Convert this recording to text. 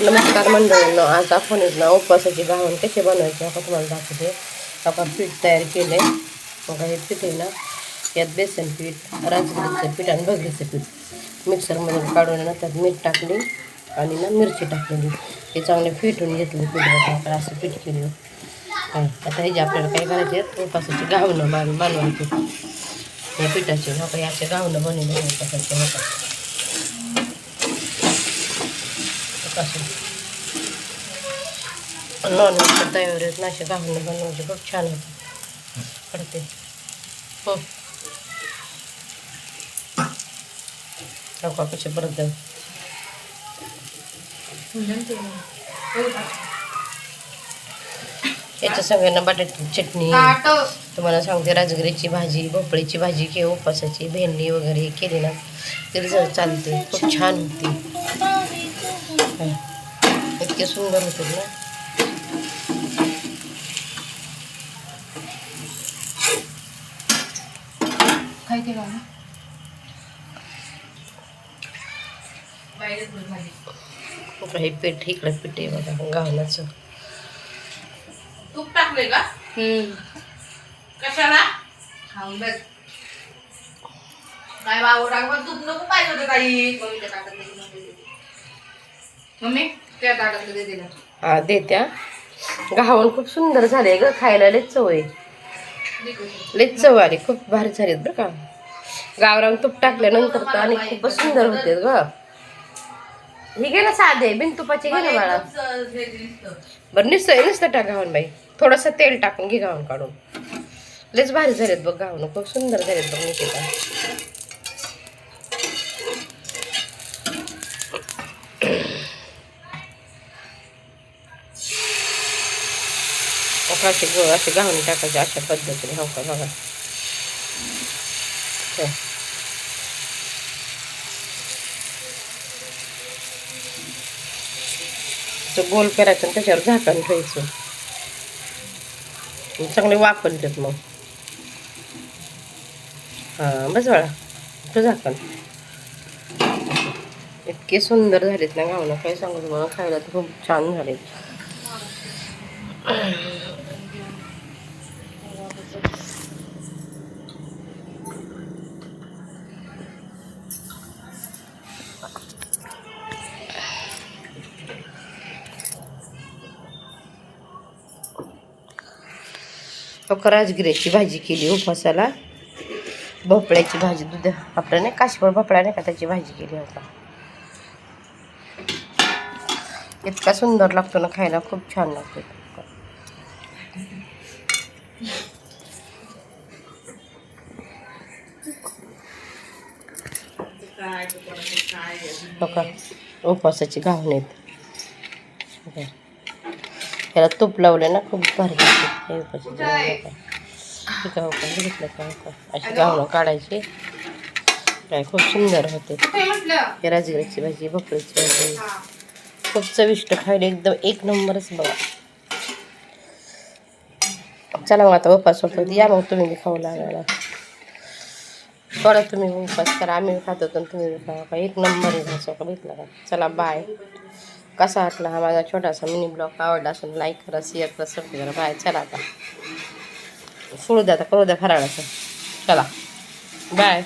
नमस्कार मंडळांना आज आपण ना उपवासाची घावण कसे बनवायचे आपण तुम्हाला दाखवते. आपण पीठ तयार केलं आहे हे पीठ आहे ना यात बेसन पीठ राजगिरीचं पीठ आणि भगरीचं पीठ मिक्सरमधून काढून ना त्यात मीठ टाकली आणि ना मिरची टाकलेली. हे चांगले फिटून घेतले पीठ आपण असं पीठ केलं. काय आता हे जे आपल्याला काय करायचे आहेत उपासाची गावणं बांध बनवायची. या पिठाचे हो का याचे गावणं बनवले उपासाचे हो असं नॉनव्हेज नॉन व्हेजच्या तयारीत नाशे गावणं बनवायचे खूप छान होते पडते हो नको कसे परत जाऊ याच्या सगळ्यांना बटाट्याची चटणी तुम्हाला सांगते राजगिरीची भाजी भोपळीची भाजी किंवा उपासाची भेंडी वगैरे केली ना तरी चालते खूप छान होती. हं. इतके सुंदर होते ना. काय हे पीठ इकडे पीठ आहे बघा गावनाचं तूप टाकले का? कशाला? खाऊन बघ. काय बाबू टाकलं तूप नको पाहिजे होतं काही मम्मी त्या ताटात दे तिला. हा देत्या. गावण खूप सुंदर झाले ग खायला लयच चव आहे. लयच चव आली खूप भारी झालीत बरं का. गावरान तूप टाकल्यानंतर तर आणि खूपच सुंदर होते ग. हे घे ना साधे बिन तुपाचे घे ना बाळा. बरं नुसतं नुसतं टाक गावण बाई. थोडंसं तेल टाकून घे गावण काढून. लयच भारी झालेत बघ गावण खूप सुंदर झालेत बघ निकिता. असे ग असे गावणी टाकायचे अशा पद्धतीने हो का बघा. हो. तो गोल करायचं आणि त्याच्यावर झाकण ठेवायचं. चांगले चांगले देत मग. हां बस बाळा तो झाकण. इतके सुंदर झालेत ना गावनं काय सांगू तुम्हाला खायला तर खूप छान झाले राजगिऱ्याची भाजी केली हो उपवासाला भोपळ्याची भाजी दुध. आपलं नाही काश्मीर भोपळा नाही का त्याची भाजी केली होता इतका सुंदर लागतो ना खायला खूप छान लागतो. काय ते बघा उपवासाची घावणे आहेत. त्याला तूप लावले ना खूप भारी हे उपवासाची घावणं ठीक आहे घेतलं का? अशी घावणं काढायची. काय खूप सुंदर होते. काय हे भाजी भोपळीची भाजी. खूप चविष्ट खायला एकदम एक नंबरच बघा. चला मग आता उपास होतो या मग तुम्ही बी खाऊ लागायला थोडा तुम्ही उपास करा. आम्ही खात खातो तर तुम्ही खा. खावा का एक नंबर आहे का भेटला का? चला बाय कसा वाटला हा माझा छोटासा मिनी ब्लॉग आवडला असेल लाईक करा शेअर करा सबस्क्राईब करा. बाय चला आता. सोडू द्या आता करू द्या फराळाचं. चला. बाय